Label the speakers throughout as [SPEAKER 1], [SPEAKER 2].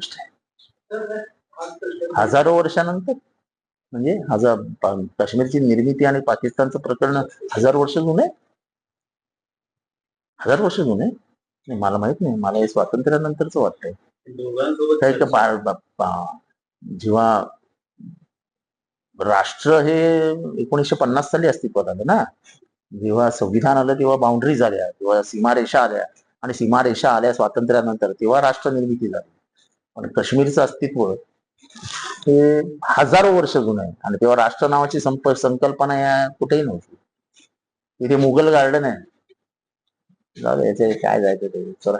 [SPEAKER 1] गोष्ट आहे. हजारो वर्षानंतर म्हणजे हजार काश्मीरची निर्मिती आणि पाकिस्तानचं प्रकरण हजार वर्ष जुनं? हजार वर्ष जुनं? मला माहीत नाही. मला हे स्वातंत्र्यानंतरच वाटतंय. जेव्हा राष्ट्र हे एकोणीसशे पन्नास साली अस्तित्वात आलं ना जेव्हा संविधान आलं तेव्हा बाउंड्री झाल्या तेव्हा सीमारेषा आल्या. आणि सीमारेषा आल्या स्वातंत्र्यानंतर तेव्हा राष्ट्र निर्मिती झाली. पण काश्मीरचं अस्तित्व हे हजारो वर्ष जुनं आहे. आणि तेव्हा राष्ट्र नावाची संप संकल्पना या कुठेही नव्हती. इथे मुघल गार्डन आहे. जाऊ याचे काय जायचं ते चला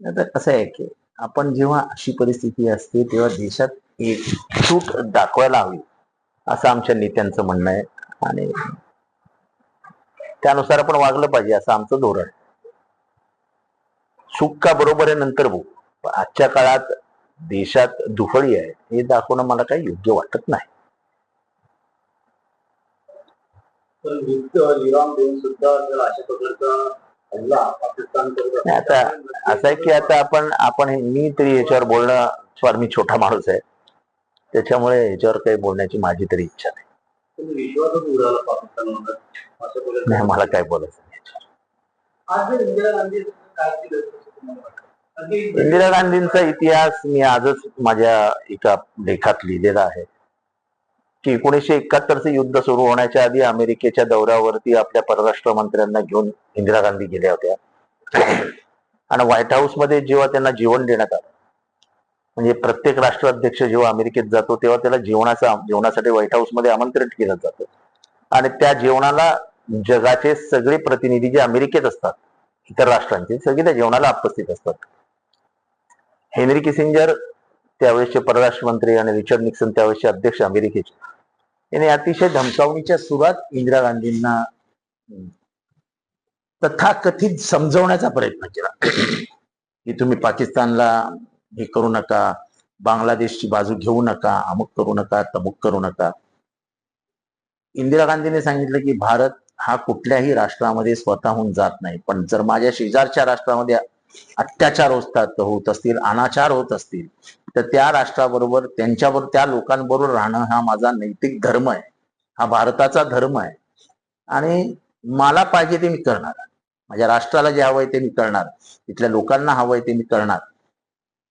[SPEAKER 1] आता कसं आहे की आपण जेव्हा अशी परिस्थिती असते तेव्हा देशात एक सूट दाखवायला हवी असं आमच्या नेत्यांचं म्हणणं आहे. आणि त्यानुसार आपण वागलं पाहिजे असं आमचं धोरण सुख का बरोबर आहे नंतर बघू आजच्या काळात देशात दुफळी आहे हे दाखवणं मला काही योग्य वाटत नाही. आता असं आहे की आता आपण आपण मी तरी याच्यावर बोलणं फार मी छोटा माणूस आहे. त्याच्यामुळे याच्यावर काही बोलण्याची माझी तरी इच्छा नाही. नाही मला काय बोलायचं
[SPEAKER 2] इंदिरा
[SPEAKER 1] गांधींचा इतिहास मी आजच माझ्या एका लेखात लिहिलेला आहे. की एकोणीसशे एकाहत्तरचे युद्ध सुरू होण्याच्या आधी अमेरिकेच्या दौऱ्यावरती आपल्या परराष्ट्र मंत्र्यांना घेऊन इंदिरा गांधी गेल्या होत्या. आणि व्हाईट हाऊसमध्ये जेव्हा त्यांना जेवण देण्यात आलं म्हणजे प्रत्येक राष्ट्राध्यक्ष जेव्हा अमेरिकेत जातो तेव्हा त्याला जेवणाचा जेवणासाठी व्हाईट हाऊसमध्ये आमंत्रित केलं जातं. आणि त्या जेवणाला जगाचे सगळे प्रतिनिधी जे अमेरिकेत असतात इतर राष्ट्रांचे सगळे त्या जेवणाला उपस्थित असतात. हेनरी किसिंजर त्यावेळेचे परराष्ट्र मंत्री आणि रिचर्ड निक्सन त्यावेळेचे अध्यक्ष अमेरिकेचे. याने अतिशय धमकावणीच्या सुरात इंदिरा गांधींना तथाकथित समजवण्याचा प्रयत्न केला. की तुम्ही पाकिस्तानला हे करू नका बांगलादेशची बाजू घेऊ नका अमुक करू नका तमुक करू नका. इंदिरा गांधीने सांगितलं की भारत हा कुठल्याही राष्ट्रामध्ये स्वतःहून जात नाही. पण जर माझ्या शेजारच्या राष्ट्रामध्ये अत्याचार होतात होत असतील अनाचार होत असतील तर त्या राष्ट्राबरोबर त्यांच्याबरोबर त्या लोकांबरोबर राहणं हा माझा नैतिक धर्म आहे. हा भारताचा धर्म आहे. आणि मला पाहिजे ते मी करणार. माझ्या राष्ट्राला जे हवंय ते मी करणार. तिथल्या लोकांना हवंय ते मी करणार.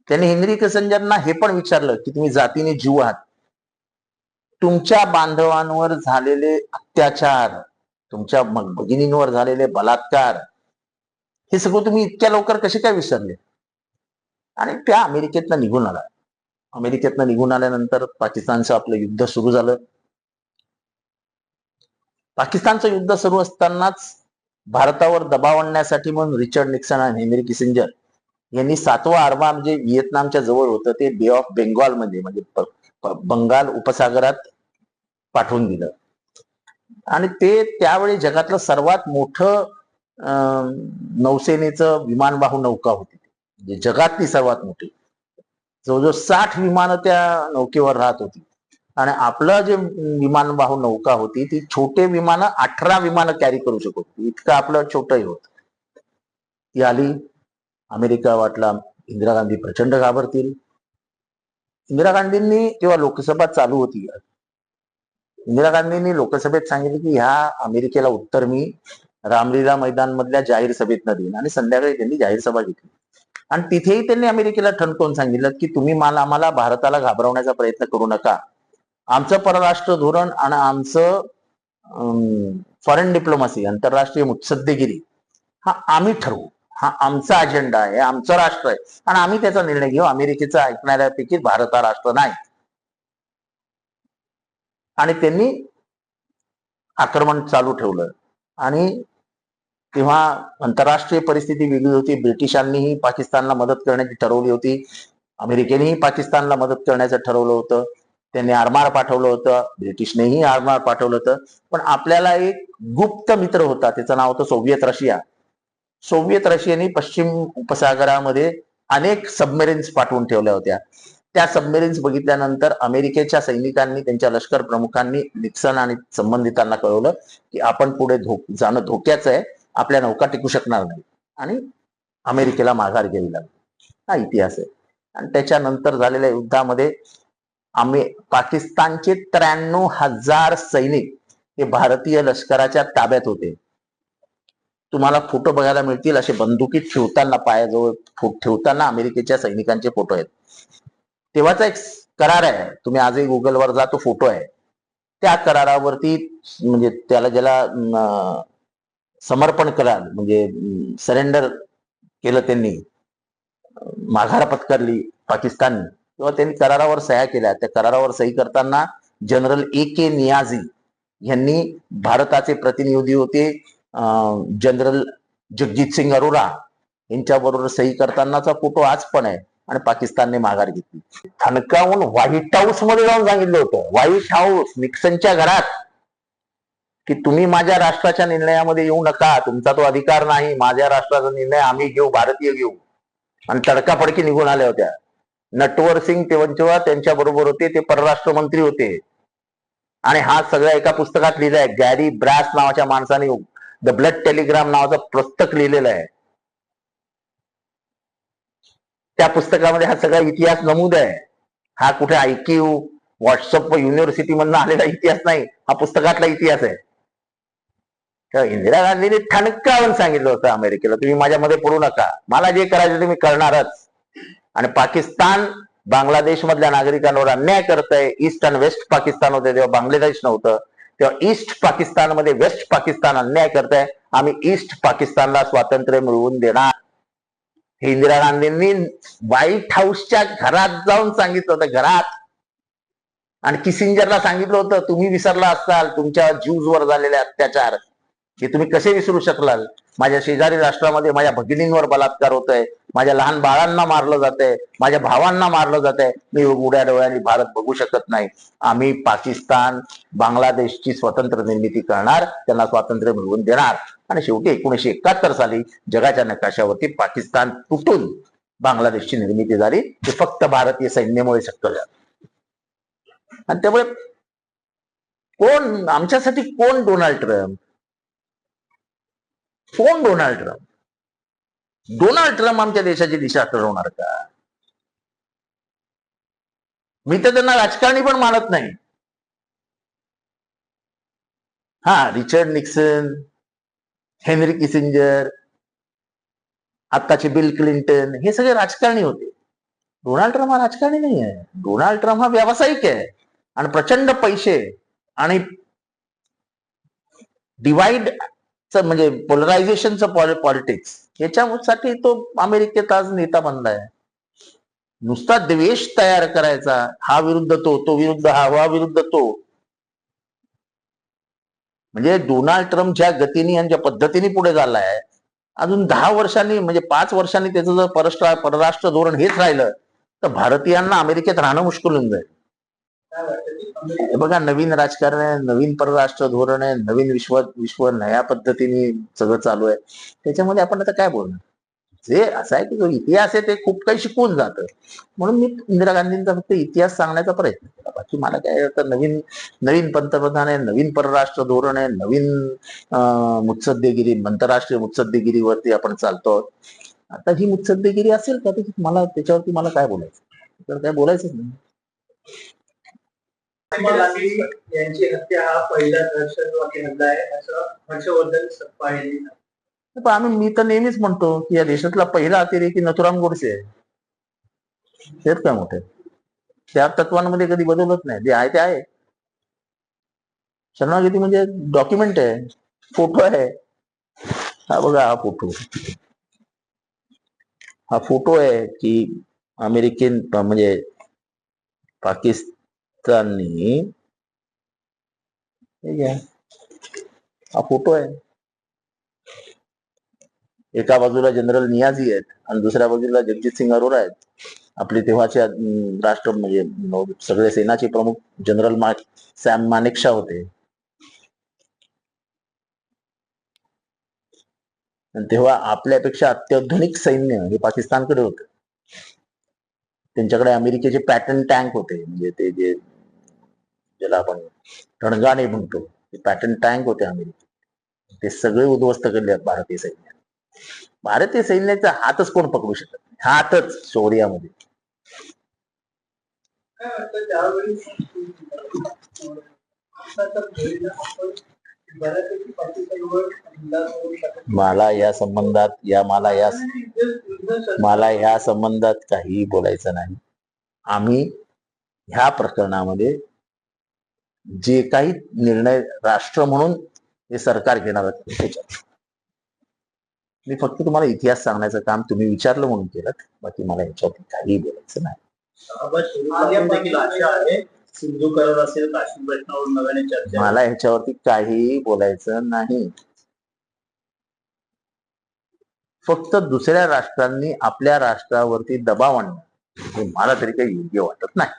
[SPEAKER 1] त्यांनी हेनरी किसंजरना हे पण विचारलं की तुम्ही जातीने जीव आहात. तुमच्या बांधवांवर झालेले अत्याचार तुमच्या भगिनींवर झालेले बलात्कार हे सगळं तुम्ही इतक्या लवकर कसे काय विसरले? आणि त्या अमेरिकेतनं निघून आला. अमेरिकेतनं निघून आल्यानंतर पाकिस्तानचं आपलं युद्ध सुरू झालं. पाकिस्तानचं युद्ध सुरू असतानाच भारतावर दबाव आणण्यासाठी म्हणून रिचर्ड निक्सन आणि हेनरी किसिंजर यांनी सातवा आरमा म्हणजे व्हिएतनामच्या जवळ होतं ते बे ऑफ बेंगॉलमध्ये म्हणजे बंगाल उपसागरात पाठवून दिलं. आणि ते त्यावेळी जगातलं सर्वात मोठं नौसेनेचं विमानवाहू नौका होती. म्हणजे जगातली सर्वात मोठी. जवळजवळ साठ विमानं त्या नौकेवर राहत होती. आणि आपलं जे विमानवाहू नौका होती ती छोटे विमानं अठरा विमानं कॅरी करू शकत होती. इतकं आपलं छोटंही होत. ती आली. अमेरिका वाटला इंदिरा गांधी प्रचंड घाबरतील. इंदिरा गांधींनी तेव्हा लोकसभा चालू होती इंदिरा गांधींनी लोकसभेत सांगितलं की ह्या अमेरिकेला उत्तर मी रामलीला मैदान मधल्या जाहीर सभेतनं देईन. आणि संध्याकाळी त्यांनी जाहीर सभा घेतली. आणि तिथेही त्यांनी अमेरिकेला ठणकवून सांगितलं की तुम्ही मला आम्हाला भारताला घाबरवण्याचा प्रयत्न करू नका. आमचं परराष्ट्र धोरण आणि आमचं फॉरेन डिप्लोमसी आंतरराष्ट्रीय मुत्सद्देगिरी हा आम्ही ठरवू. हा आमचा अजेंडा आहे आमचं राष्ट्र आहे. आणि आम्ही त्याचा निर्णय घेऊ. अमेरिकेचा ऐकणाऱ्यापैकी भारत हा राष्ट्र नाही. आणि त्यांनी आक्रमण चालू ठेवलं. आणि तेव्हा आंतरराष्ट्रीय परिस्थिती वेगळी होती. ब्रिटिशांनीही पाकिस्तानला मदत करण्याची ठरवली होती. अमेरिकेनेही पाकिस्तानला मदत करण्याचं ठरवलं होतं. त्यांनी आरमार पाठवलं होतं. ब्रिटिशनेही आरमार पाठवलं होतं. पण आपल्याला एक गुप्त मित्र होता. त्याचं नाव होतं सोव्हिएत रशिया. सोव्हिएत रशियाने पश्चिम उपसागरामध्ये अनेक सबमेरिन्स पाठवून ठेवल्या होत्या. त्या सबमेरिन्स बघितल्यानंतर अमेरिकेच्या सैनिकांनी त्यांच्या लष्कर प्रमुखांनी निक्सन आणि संबंधितांना कळवलं की आपण पुढे धो जाणं धोक्याचं आहे. आपल्या नौका टिकू शकणार नाही. आणि अमेरिकेला माघार घ्यावी लागली. हा इतिहास आहे. आणि त्याच्यानंतर झालेल्या युद्धामध्ये आम्ही पाकिस्तानचे त्र्याण्णव हजार सैनिक हे भारतीय लष्कराच्या ताब्यात होते. तुम्हाला फोटो बघायला मिळतील असे बंदुकीत ठेवताना पायाजवळ ठेवताना अमेरिकेच्या सैनिकांचे फोटो आहेत. तेव्हाचा एक करार आहे. तुम्ही आजही गुगलवर जा तो फोटो आहे. त्या करारावरती म्हणजे त्याला ज्याला समर्पण करार म्हणजे सरेंडर केलं त्यांनी माघार पत्करली पाकिस्तानने. तेव्हा त्यांनी करारावर सह्या केल्या. त्या करारावर सही करताना जनरल ए के नियाझी यांनी भारताचे प्रतिनिधी होते अं, जनरल जगजित सिंग अरोरा यांच्याबरोबर सही करतानाचा फोटो आज पण आहे आणि पाकिस्तानने माघार घेतली. थणकावून व्हाईट हाऊसमध्ये जाऊन सांगितलं होतं. व्हाईट हाऊस निक्सनच्या घरात. की तुम्ही माझ्या राष्ट्राच्या निर्णयामध्ये येऊ नका. तुमचा तो अधिकार नाही. माझ्या राष्ट्राचा निर्णय आम्ही घेऊ भारतीय घेऊ. आणि तडकाफडकी निघून आल्या होत्या. नटवर सिंग तेव्हा त्यांच्या बरोबर होते. ते परराष्ट्र मंत्री होते. आणि हा सगळ्या एका पुस्तकात लिहिलंय गॅरी ब्रॅस नावाच्या माणसाने द ब्लड टेलिग्राम नावाचं पुस्तक लिहिलेलं आहे. त्या पुस्तकामध्ये हा सगळा इतिहास नमूद आहे. हा कुठे आयक्यू व्हॉट्सअप व युनिव्हर्सिटी मधून आलेला इतिहास नाही. हा पुस्तकातला इतिहास आहे. इंदिरा गांधींनी ठणकावून सांगितलं होतं अमेरिकेला तुम्ही माझ्यामध्ये पडू नका. मला जे करायचं तुम्ही करणारच. आणि पाकिस्तान बांगलादेश मधल्या नागरिकांवर अन्याय करत आहे ईस्ट आणि वेस्ट पाकिस्तान होते तेव्हा बांगलादेश नव्हतं. तेव्हा ईस्ट पाकिस्तानमध्ये वेस्ट पाकिस्तान अन्याय करत आहे आम्ही ईस्ट पाकिस्तानला स्वातंत्र्य मिळवून देणार. हे इंदिरा गांधींनी व्हाईट हाऊसच्या घरात जाऊन सांगितलं होतं घरात. आणि किसिंजरला सांगितलं होतं तुम्ही विसरला असाल तुमच्या ज्यूज वर झालेले अत्याचार. हे तुम्ही कसे विसरू शकलाल माझ्या शेजारी राष्ट्रामध्ये माझ्या भगिनींवर बलात्कार होत आहे माझ्या लहान बाळांना मारलं जात आहे माझ्या भावांना मारलं जात आहे मी उघड्या डोळ्यांनी भारत बघू शकत नाही. आम्ही पाकिस्तान बांगलादेशची स्वतंत्र निर्मिती करणार त्यांना स्वातंत्र्य मिळवून देणार. आणि शेवटी एकोणीशे एकाहत्तर साली जगाच्या नकाशावरती पाकिस्तान तुटून बांगलादेशची निर्मिती झाली. ते फक्त भारतीय सैन्यामुळे शक्य झालं. आणि त्यामुळे कोण आमच्यासाठी कोण डोनाल्ड ट्रम्प? कोण डोनाल्ड ट्रम्प? डोनाल्ड ट्रम्प आमच्या देशाची दिशा ठरवणार का? मी तर त्यांना राजकारणी पण मानत नाही. हा रिचर्ड निक्सन हेनरी किसिंजर आत्ताचे बिल क्लिंटन हे सगळे राजकारणी होते. डोनाल्ड ट्रम्प हा राजकारणी नाही आहे. डोनाल्ड ट्रम्प हा व्यावसायिक आहे. आणि प्रचंड पैसे आणि डिवाइड म्हणजे पोलरायझेशनचं पॉलिटिक्स याच्यासाठी तो अमेरिकेत आज नेता बनलाय. आहे नुसता द्वेष तयार करायचा. हा विरुद्ध तो तो विरुद्ध हा हा विरुद्ध तो. म्हणजे डोनाल्ड ट्रम्प ज्या गतीने आणि ज्या पद्धतीने पुढे झालाय अजून दहा वर्षांनी म्हणजे पाच वर्षांनी त्याचं जर परराष्ट्र परराष्ट्र धोरण हेच राहिलं तर भारतीयांना अमेरिकेत राहणं मुश्किल होऊन जाईल
[SPEAKER 2] काय वाटतं की अमेरिका
[SPEAKER 1] हे बघा नवीन राजकारण आहे नवीन परराष्ट्र धोरण आहे नवीन विश्व विश्व नया पद्धतीने सगळं चालू आहे. त्याच्यामध्ये आपण आता काय बोलणार? जे असं आहे की जो इतिहास आहे ते खूप काही शिकवून जातं म्हणून मी इंदिरा गांधींचा फक्त इतिहास सांगण्याचा प्रयत्न केला. बाकी मला काय आता नवीन नवीन पंतप्रधान आहे नवीन परराष्ट्र धोरण आहे नवीन मुत्सद्देगिरी आंतरराष्ट्रीय मुत्सद्देगिरीवरती आपण चालतो आता ही मुत्सद्देगिरी असेल का? तर मला त्याच्यावरती मला काय बोलायचं? तर काय बोलायचंच नाही.
[SPEAKER 2] यांची हत्या हा पहिला दहशतवादी हल्ला आहे असं हर्षवर्धन सप्पा यांनी सांगितलं.
[SPEAKER 1] पण आम्ही मी तर नेहमीच म्हणतो की या देशातला पहिला अतिरेकी नथुराम गोडसे आहे. तेच काय मोठे? त्या तत्वांमध्ये कधी बदलत नाही. जे आहे ते आहे. शरणागती म्हणजे डॉक्युमेंट आहे. फोटो आहे. हा बघा हा फोटो हा फोटो आहे की अमेरिकन म्हणजे पाकिस्ताननी त्यांनी हा फोटो आहे. एका बाजूला जनरल नियाजी आहेत आणि दुसऱ्या बाजूला जगजित सिंग अरोरा आहेत. आपले तेव्हाचे राष्ट्र म्हणजे सगळे सेनाचे प्रमुख जनरल मा सॅम मानेकशा होते. आणि तेव्हा आपल्यापेक्षा अत्याधुनिक सैन्य हे पाकिस्तानकडे होत. त्यांच्याकडे अमेरिकेचे पॅटर्न टँक होते. म्हणजे ते जे ज्याला आपण रणगाणे म्हणतो. ते पॅटर्न टँक होते अमेरिकेत ते सगळे उद्ध्वस्त केले आहेत भारतीय सैन्याने. भारतीय सैन्याचा हातच कोण पकडू शकत नाही? हातच शौर्यामध्ये मला या संबंधात या मला या मला ह्या संबंधात काहीही बोलायचं नाही. आम्ही ह्या प्रकरणामध्ये जे काही निर्णय राष्ट्र म्हणून हे सरकार घेणार त्याच्यात. मी फक्त तुम्हाला इतिहास सांगण्याचं काम तुम्ही विचारलं म्हणून केलं बाकी मला ह्याच्यावरती काहीही बोलायचं नाही.
[SPEAKER 2] आलिया देखील आशा आहे सिंधू करार असेल काश्मीर प्रश्नावर नव्याने चर्चा
[SPEAKER 1] मला ह्याच्यावरती काहीही बोलायचं नाही. फक्त दुसऱ्या राष्ट्रांनी आपल्या राष्ट्रावरती दबाव आणणं हे मला तरी काही योग्य वाटत नाही.